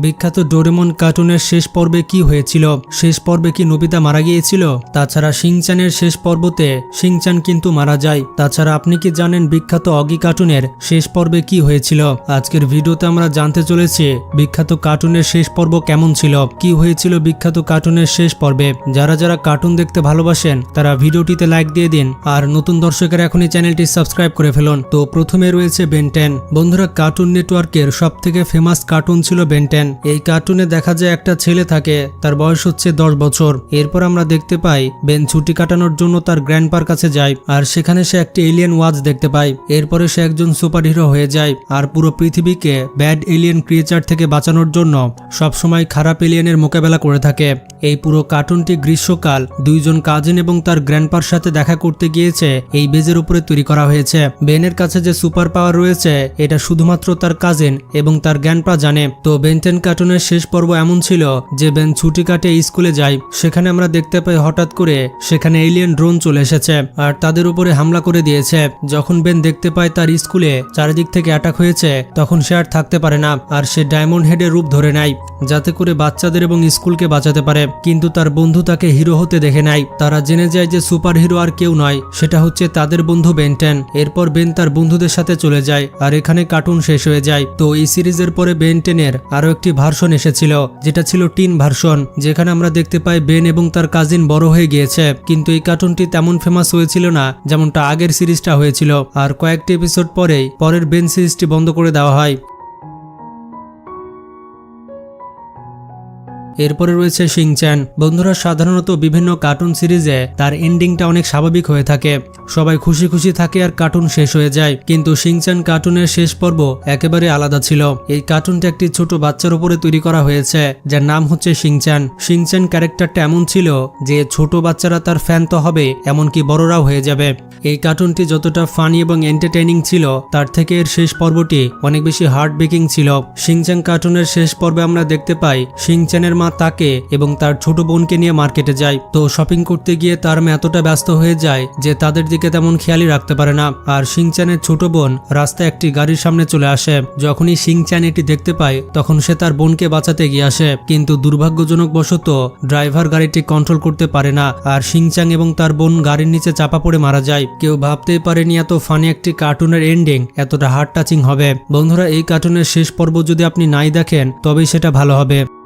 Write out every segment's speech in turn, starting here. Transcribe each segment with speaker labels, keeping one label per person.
Speaker 1: বিখ্যাত ডোরেমন কার্টুনের শেষ পর্বে কি হয়েছিল? শেষ পর্বে কি নবিতা মারা গিয়েছিল? তাছাড়া শিংচানের শেষ পর্বতে শিংচান কিন্তু মারা যায়। তাছাড়া আপনি কি জানেন বিখ্যাত অগি কার্টুনের শেষ পর্বে কি হয়েছিল? আজকের ভিডিওতে আমরা জানতে চলেছি বিখ্যাত কার্টুনের শেষ পর্ব কেমন ছিল? কি হয়েছিল বিখ্যাত কার্টুনের শেষ পর্বে? যারা যারা কার্টুন দেখতে ভালোবাসেন, তারা ভিডিওটিতে লাইক দিয়ে দিন। আর নতুন দর্শকের এখনই চ্যানেলটি সাবস্ক্রাইব করে ফেলুন। তো প্রথমে রয়েছে বেনটেন। বন্ধুরা, কার্টুন নেটওয়ার্কের সব থেকে ফেমাস কার্টুন ছিল বেনটেন। এই কার্টুনে দেখা যায় একটা ছেলে থাকে, তার বয়স হচ্ছে দশ বছর। এরপর আমরা দেখতে পাই, বেন ছুটি কাটানোর জন্য তার গ্র্যান্ডপার কাছে যায়, আর সেখানে সে একটি এলিয়েন ওয়াচ দেখতে পায়। এরপরে সে একজন সুপারহিরো হয়ে যায়, আর পুরো পৃথিবীকে ব্যাড এলিয়েন ক্রিয়েচার থেকে বাঁচানোর জন্য সবসময় খারাপ এলিয়েনের মোকাবেলা করে থাকে। এই পুরো কার্টুনটি গ্রীষ্মকাল, দুইজন কাজিন এবং তার গ্র্যান্ডপার সাথে দেখা করতে গিয়েছে, এই বেজের উপরে তৈরি করা হয়েছে। বেনের কাছে যে সুপার পাওয়ার রয়েছে, এটা শুধুমাত্র তার কাজিন এবং তার গ্র্যান্ডপা জানে। তো বেনটেন কার্টুনের শেষ পর্ব এমন ছিল যে বেন ছুটি কাটে স্কুলে যায়। সেখানে আমরা দেখতে পাই হঠাৎ করে সেখানে এলিয়েন ড্রোন চলে এসেছে আর তাদের উপরে হামলা করে দিয়েছে। যখন বেন দেখতে পায় তার স্কুলে চারিদিক থেকে অ্যাটাক হয়েছে, তখন সে আর থাকতে পারে না আর সে ডায়মন্ড হেডের রূপ ধরে নেয়, যাতে করে বাচ্চাদের এবং স্কুলকে বাঁচাতে পারে। কিন্তু তার বন্ধু তাকে হিরো হতে দেখে নাই তারা জেনে যায় যে সুপার হিরো আর কেউ নয়, সেটা হচ্ছে তাদের বন্ধু বেনটেন এরপর বেন তার বন্ধুদের সাথে চলে যায় আর এখানে কার্টুন শেষ হয়ে যায়। তো এই সিরিজের পরে বেনটেনের আরও একটি ভার্সন এসেছিল, যেটা ছিল টিন ভার্সন, যেখানে আমরা দেখতে পাই বেন এবং তার কাজিন বড় হয়ে গিয়েছে। কিন্তু এই কার্টুনটি তেমন ফেমাস হয়েছিল না, যেমনটা আগের সিরিজটা হয়েছিল। আর কয়েকটি এপিসোড পরেই, পরের বেন সিরিজটি বন্ধ করে দেওয়া হয়। এরপরে রয়েছে শিংচ্যান বন্ধুরা, সাধারণত বিভিন্ন কার্টুন সিরিজে তার এন্ডিংটা অনেক স্বাভাবিক হয়ে থাকে। সবাই খুশি খুশি থাকে আর কার্টুন শেষ হয়ে যায়। কিন্তু শিংচ্যান কার্টুনের শেষ পর্ব একেবারে আলাদা ছিল। এই কার্টুনটা একটি ছোট বাচ্চার উপরে তৈরি করা হয়েছে, যার নাম হচ্ছে শিংচ্যান শিংচ্যান ক্যারেক্টারটা এমন ছিল যে ছোট বাচ্চারা তার ফ্যান তো হবে, এমনকি বড়রাও হয়ে যাবে। এই কার্টুনটি যতটা ফানি এবং এন্টারটেইনিং ছিল, তার থেকে এর শেষ পর্বটি অনেক বেশি হার্ট ব্রেকিং ছিল। শিংচ্যান কার্টুনের শেষ পর্বে আমরা দেখতে পাই শিংচ্যানের মা তাকে এবং তার ছোট বোনকে নিয়ে মার্কেটে যায়। তো শপিং করতে গিয়ে তার মা এতটা ব্যস্ত হয়ে যায় যে তাদের দিকে তেমন খেয়ালই রাখতে পারে না। আর শিংচ্যানের ছোট বোন রাস্তায় একটি গাড়ির সামনে চলে আসে। যখনই শিংচ্যান এটি দেখতে পায়, তখন সে তার বোনকে বাঁচাতে গিয়ে আসে। কিন্তু দুর্ভাগ্যজনক বশত ড্রাইভার গাড়িটি কন্ট্রোল করতে পারে না আর শিংচ্যাং এবং তার বোন গাড়ির নিচে চাপা পড়ে মারা যায়। কেউ ভাবতেই পারেনি এত ফানি একটি কার্টুনের এন্ডিং এতটা হার্ট টাচিং হবে। বন্ধুরা, এই কার্টুনের শেষ পর্ব যদি আপনি নাই দেখেন, তবেই সেটা ভালো হবে।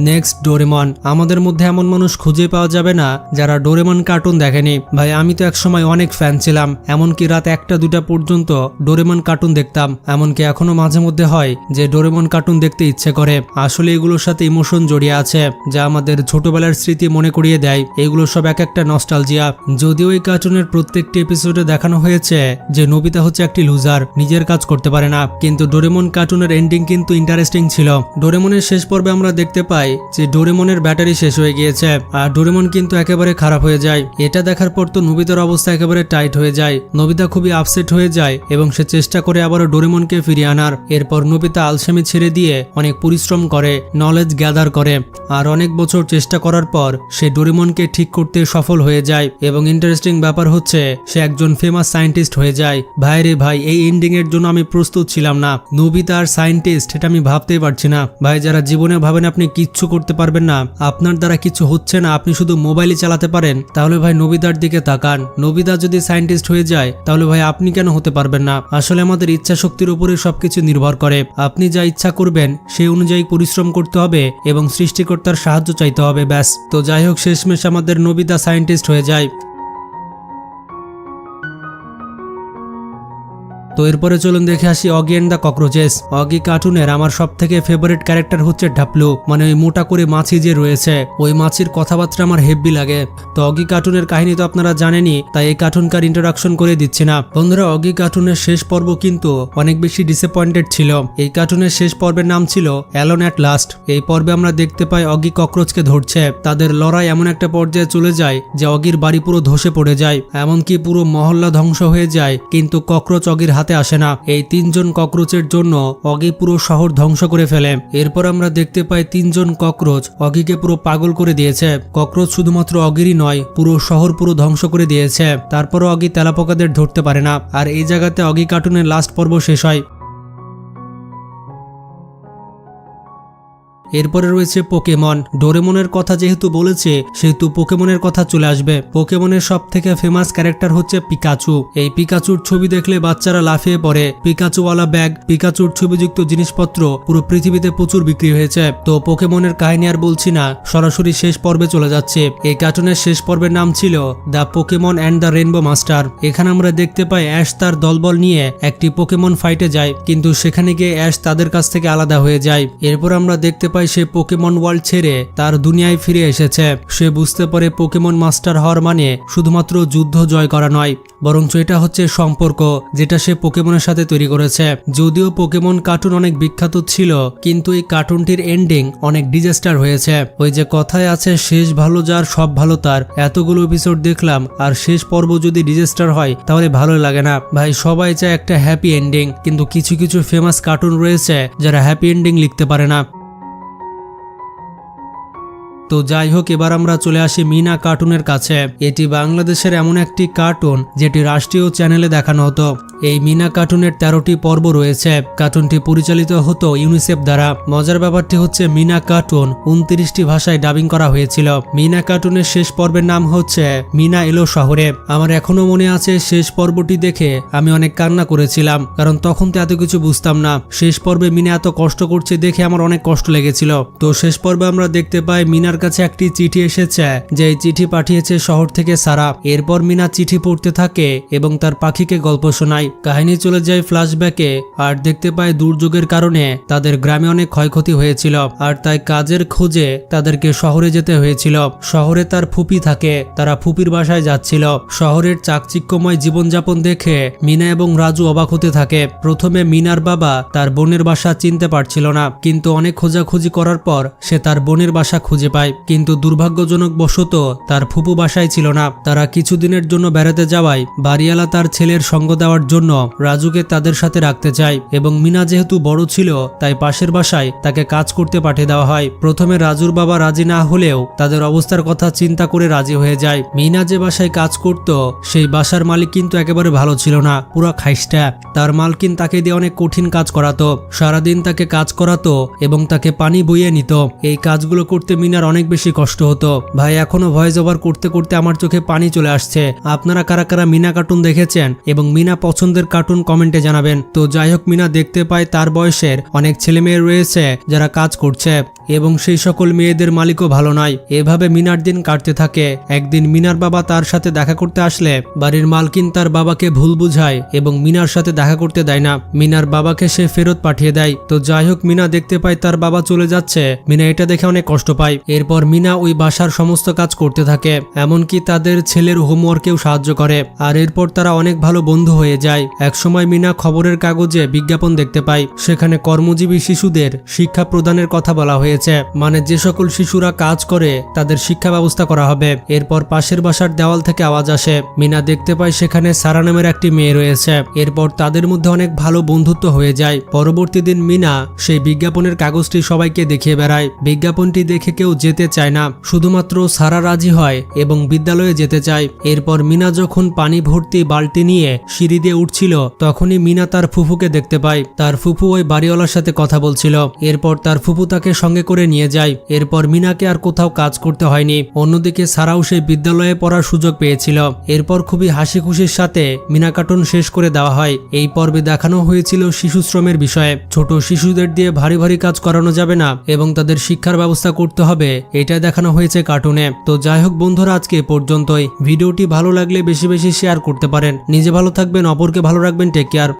Speaker 1: নেক্সট ডোরেমন আমাদের মধ্যে এমন মানুষ খুঁজে পাওয়া যাবে না যারা ডোরেমন কার্টুন দেখেনি। ভাই, আমি তো একসময় অনেক ফ্যান ছিলাম। এমনকি রাত একটা, দুটা পর্যন্ত ডোরেমন কার্টুন দেখতাম। এমনকি এখনও মাঝে মধ্যে হয় যে ডোরেমন কার্টুন দেখতে ইচ্ছে করে। আসলে এগুলোর সাথে ইমোশন জড়িয়ে আছে, যা আমাদের ছোটবেলার স্মৃতি মনে করিয়ে দেয়। এগুলো সব এক একটা নস্টালজিয়া যদিও এই কার্টুনের প্রত্যেকটি এপিসোডে দেখানো হয়েছে যে নবিতা হচ্ছে একটি লুজার নিজের কাজ করতে পারে না। কিন্তু ডোরেমন কার্টুনের এন্ডিং কিন্তু ইন্টারেস্টিং ছিল। ডোরেমনের শেষ পর্বে আমরা দেখতে পাই যে ডোরেমনের ব্যাটারি শেষ হয়ে গিয়েছে আর ডোরেমন কিন্তু একেবারে খারাপ হয়ে যায়। এটা দেখার পর তো নবিতার অবস্থা একেবারে টাইট হয়ে যায়। নবিতা খুবই আপসেট হয়ে যায় এবং সে চেষ্টা করে আবারও ডোরেমনকে ফিরিয়ে আনার। এরপর নবিতা আলসেমি ছেড়ে দিয়ে অনেক পরিশ্রম করে নলেজ গ্যাদার করে আর অনেক বছর চেষ্টা করার পর সে ডোরেমনকে ঠিক করতে সফল হয়ে যায় এবং ইন্টারেস্টিং ব্যাপার হচ্ছে সে একজন ফেমাস সায়েন্টিস্ট হয়ে যায়। ভাই রে ভাই, এই এন্ডিং এর জন্য আমি প্রস্তুত ছিলাম না। নবিতা আর সায়েন্টিস্ট এটা আমি ভাবতেই পারছি না। ভাই, যারা জীবনে ভাবেন আপনি কিচ্ছু করতে পারবেন না। আপনার দ্বারা কিছু হচ্ছে না, আপনি শুধু মোবাইলই চালাতে পারেন। তাহলে ভাই নবিদার দিকে তাকান। নবিদা যদি সায়েন্টিস্ট হয়ে যায়, তাহলে ভাই আপনি কেন হতে পারবেন না? আসলে আমাদের ইচ্ছা শক্তির উপরে সবকিছু নির্ভর করে। আপনি যা ইচ্ছা করবেন, সেই অনুযায়ী পরিশ্রম করতে হবে এবং সৃষ্টিকর্তার সাহায্য চাইতে হবে, ব্যাস। তো যাই হোক, শেষমেশ আমাদের নবিদা সায়েন্টিস্ট হয়ে যায়। তো এরপরে চলুন দেখে আসি অগি অ্যান্ড দ্য ককরোচেস অগি কার্টুনের আমার সব থেকে ফেভারিট ক্যারেক্টার হচ্ছে ঢাপলু মানে ওই মোটা করে মাছি যে রয়েছে, ওই মাছির কথাবার্তা আমার হেভি লাগে। তো অগি কার্টুনের কাহিনী তো আপনারা জানেনই, তাই এই কার্টুনকার ইন্ট্রোডাকশন করে দিচ্ছি না। বন্ধুরা, অগি কার্টুনের শেষ পর্ব কিন্তু অনেক বেশি ডিসঅ্যাপয়েন্টেড ছিল। এই কার্টুনের শেষ পর্বের নাম ছিল অ্যালন অ্যাট লাস্ট এই পর্বে আমরা দেখতে পাই অগি ককরোচকে ধরছে। তাদের লড়াই এমন একটা পর্যায়ে চলে যায়, যে অগির বাড়ি পুরো ধসে পড়ে যায়, এমনকি পুরো মহল্লা ধ্বংস হয়ে যায়, কিন্তু ককরোচ অগির হাত হাতে আসে না। এই তিনজন ককরোচের জন্য অগি পুরো শহর ধ্বংস করে ফেলে। এরপর আমরা দেখতে পাই তিনজন ককরোচ অগিকে পুরো পাগল করে দিয়েছে। ককরোচ শুধুমাত্র অগিরই নয়, পুরো শহর পুরো ধ্বংস করে দিয়েছে। তারপরও অগি তেলাপোকাদের ধরতে পারে না। আর এই জায়গাতে অগি কার্টুনের লাস্ট পর্ব শেষ হয়। এরপরে রয়েছে পোকেমন। ডোরেমনের কথা যেহেতু বলেছে, সেহেতু পোকেমনের কথা চলে আসবে। পোকেমনের সব থেকে ফেমাস ক্যারেক্টার হচ্ছে পিকাচু। এই পিকাচুর ছবি দেখলে বাচ্চারা লাফিয়ে পড়ে। পিকাচুওয়ালা ব্যাগ, পিকাচুর ছবিযুক্ত জিনিসপত্র পুরো পৃথিবীতে প্রচুর বিক্রি হয়েছে। তো পোকেমনের কাহিনী আর বলছি না, সরাসরি শেষ পর্বে চলে যাচ্ছে। এই কার্টুনের শেষ পর্বের নাম ছিল the Pokemon and the rainbow master. এখানে আমরা দেখতে পাই অ্যাশ তার দলবল নিয়ে একটি পোকেমন ফাইটে যায়, কিন্তু সেখানে গিয়ে অ্যাশ তাদের কাছ থেকে আলাদা হয়ে যায়। এরপর আমরা দেখতে পাই সে পোকেমন ওয়ার্ল্ড ছেড়ে তার দুনিয়ায় ফিরে এসেছে। সে বুঝতে পারে পোকেমন মাস্টার হওয়ার মানে শুধুমাত্র যুদ্ধ জয় করা নয়, বরঞ্চ এটা হচ্ছে সম্পর্ক, যেটা সে পোকেমনের সাথে তৈরি করেছে। যদিও পোকেমন কার্টুন অনেক বিখ্যাত ছিল, কিন্তু এই কার্টুনটির এন্ডিং অনেক ডিজাস্টার হয়েছে। ওই যে কথায় আছে, শেষ ভালো যার, সব ভালো তার। এতগুলো এপিসোড দেখলাম, আর শেষ পর্ব যদি ডিজাস্টার হয়, তাহলে ভালো লাগে না। ভাই, সবাই চায় একটা হ্যাপি এন্ডিং কিন্তু কিছু কিছু ফেমাস কার্টুন রয়েছে, যারা হ্যাপি এন্ডিং লিখতে পারে না। তো যাই হোক, এবার আমরা চলে আসি মিনা কার্টুনের কাছে। এটি বাংলাদেশের এমন একটি কার্টুন যেটি রাষ্ট্রীয় চ্যানেলে দেখানো হতো। এই মিনা কার্টুনের তেরোটি পর্ব রয়েছে। কার্টুনটি পরিচালিত হতো ইউনিসেফ দ্বারা। মজার ব্যাপারটি হচ্ছে, মিনা কার্টুন উনত্রিশটি ভাষায় ডাবিং করা হয়েছিল। মিনা কার্টুনের শেষ পর্বের নাম হচ্ছে, মিনা এলো শহরে। আমার এখনও মনে আছে, শেষ পর্বটি দেখে আমি অনেক কান্না করেছিলাম, কারণ তখন তো এত কিছু বুঝতাম না। শেষ পর্বে মিনা এত কষ্ট করছে দেখে আমার অনেক কষ্ট লেগেছিল। তো শেষ পর্বে আমরা দেখতে পাই, মিনার কাছে একটি চিঠি এসেছে যে চিঠি পাঠিয়েছে শহর থেকে সারা। এরপর মিনা চিঠি পড়তে থাকে এবং তার পাখিকে গল্প শোনায়। কাহিনী চলে যায় ফ্ল্যাশব্যাকে, আর দেখতে পায় দুর্যোগের কারণে তাদের গ্রামে অনেক ক্ষয়ক্ষতি হয়েছিল, আর তাই কাজের খোঁজে তাদেরকে শহরে যেতে হয়েছিল। শহরে তার ফুপি থাকে, তারা ফুপির বাসায় যাচ্ছিল। শহরের চাকচিক্যময় জীবনযাপন দেখে মিনা এবং রাজু অবাক হতে থাকে। প্রথমে মিনার বাবা তার বোনের বাসা চিনতে পারছিল না, কিন্তু অনেক খোঁজাখুঁজি করার পর সে তার বোনের বাসা খুঁজে পায়। কিন্তু দুর্ভাগ্যজনক বশত তার ফুপু বাসায় ছিল না। তারা কিছুদিনের জন্য বেড়াতে যাওয়ায় বাড়িওয়ালা তার ছেলের সঙ্গ দেওয়ার জন্য রাজুকে তাদের সাথে রাখতে চায় এবং মিনা যেহেতু বড় ছিল, তাই পাশের বাসায় তাকে কাজ করতে পাঠিয়ে দেওয়া হয়। প্রথমে রাজুর বাবা রাজি না হলেও তাদের অবস্থার কথা চিন্তা করে রাজি হয়ে যায়। মিনা যে বাসায় কাজ করত, সেই বাসার মালিক কিন্তু একেবারে ভালো ছিল না, পুরো খাইস্টা। তার মালকিন তাকে দিয়ে অনেক কঠিন কাজ করাতো, সারাদিন তাকে কাজ করাতো এবং তাকে পানি বইয়ে নিত। এই কাজগুলো করতে মিনার অনেক বেশি কষ্ট হতো। ভাই, এখনও ভয়েস ওভার করতে করতে আমার চোখে পানি চলে আসছে। আপনারা কারা কারা মিনা কার্টুন দেখেছেন এবং মিনা পছন্দের কার্টুন কমেন্টে জানাবেন। তো যাই হোক, মিনা দেখতে পায় তার বয়সের অনেক ছেলে মেয়ে রয়েছে যারা কাজ করছে এবং সেই সকল মেয়েদের মালিকও ভালো নয়। এভাবে মিনার দিন কাটতে থাকে। একদিন মিনার বাবা তার সাথে দেখা করতে আসলে বাড়ির মালকিন তার বাবাকে ভুল বুঝায় এবং মিনার সাথে দেখা করতে দেয় না। মিনার বাবাকে সে ফেরত পাঠিয়ে দেয়। তো যাই হোক, মিনা দেখতে পায় তার বাবা চলে যাচ্ছে। মিনা এটা দেখে অনেক কষ্ট পায়। এরপর মিনা ওই বাসার সমস্ত কাজ করতে থাকে, এমনকি তাদের ছেলের হোমওয়ার্কেও সাহায্য করে। আর এরপর তারা অনেক ভালো বন্ধু হয়ে যায়। একসময় মিনা খবরের কাগজে বিজ্ঞাপন দেখতে পায়। সেখানে কর্মজীবী শিশুদের শিক্ষা প্রদানের কথা বলা হয়েছে। মানে যে সকল শিশুরা কাজ করে, তাদের শিক্ষা ব্যবস্থা করা হবে। এরপর পাশের বাসার দেওয়াল থেকে আওয়াজ আসে। মিনা দেখতে পায় সেখানে সারা নামের একটি মেয়ে রয়েছে। এরপর তাদের মধ্যে অনেক ভালো বন্ধুত্ব হয়ে যায়। পরবর্তী দিন মিনা সেই বিজ্ঞাপনের কাগজটি সবাইকে দেখিয়ে বেড়ায়। বিজ্ঞাপনটি দেখে কেউ যেতে চায় না। শুধুমাত্র সারা রাজি হয় এবং বিদ্যালয়ে যেতে চায়। এরপর মিনা যখন পানি ভর্তি বালতি নিয়ে সিঁড়ি দিয়ে উঠছিল, তখনই মিনা তার ফুফুকে দেখতে পায়। তার ফুফু ওই বাড়িওয়ালার সাথে কথা বলছিল। এরপর তার ফুফু তাকে সঙ্গে করে নিয়ে যায়। এরপর মিনাকে আর কোথাও কাজ করতে হয়নি। অন্যদিকে সারাও সেই বিদ্যালয়ে পড়ার সুযোগ পেয়েছিল। এরপর খুবই হাসি খুশির সাথে মিনা কার্টুন শেষ করে দেওয়া হয়। এই পর্বে দেখানো হয়েছিল শিশু শ্রমের বিষয়ে। ছোট শিশুদের দিয়ে ভারী ভারী কাজ করানো যাবে না এবং তাদের শিক্ষার ব্যবস্থা করতে হবে এটা দেখানো হয়েছে কার্টুনে তো যাই হোক বন্ধুরা, আজকে এ পর্যন্তই। ভিডিওটি ভালো লাগলে বেশি বেশি শেয়ার করতে পারেন। নিজে ভালো থাকবেন, অপরকে ভালো রাখবেন টেক কেয়ার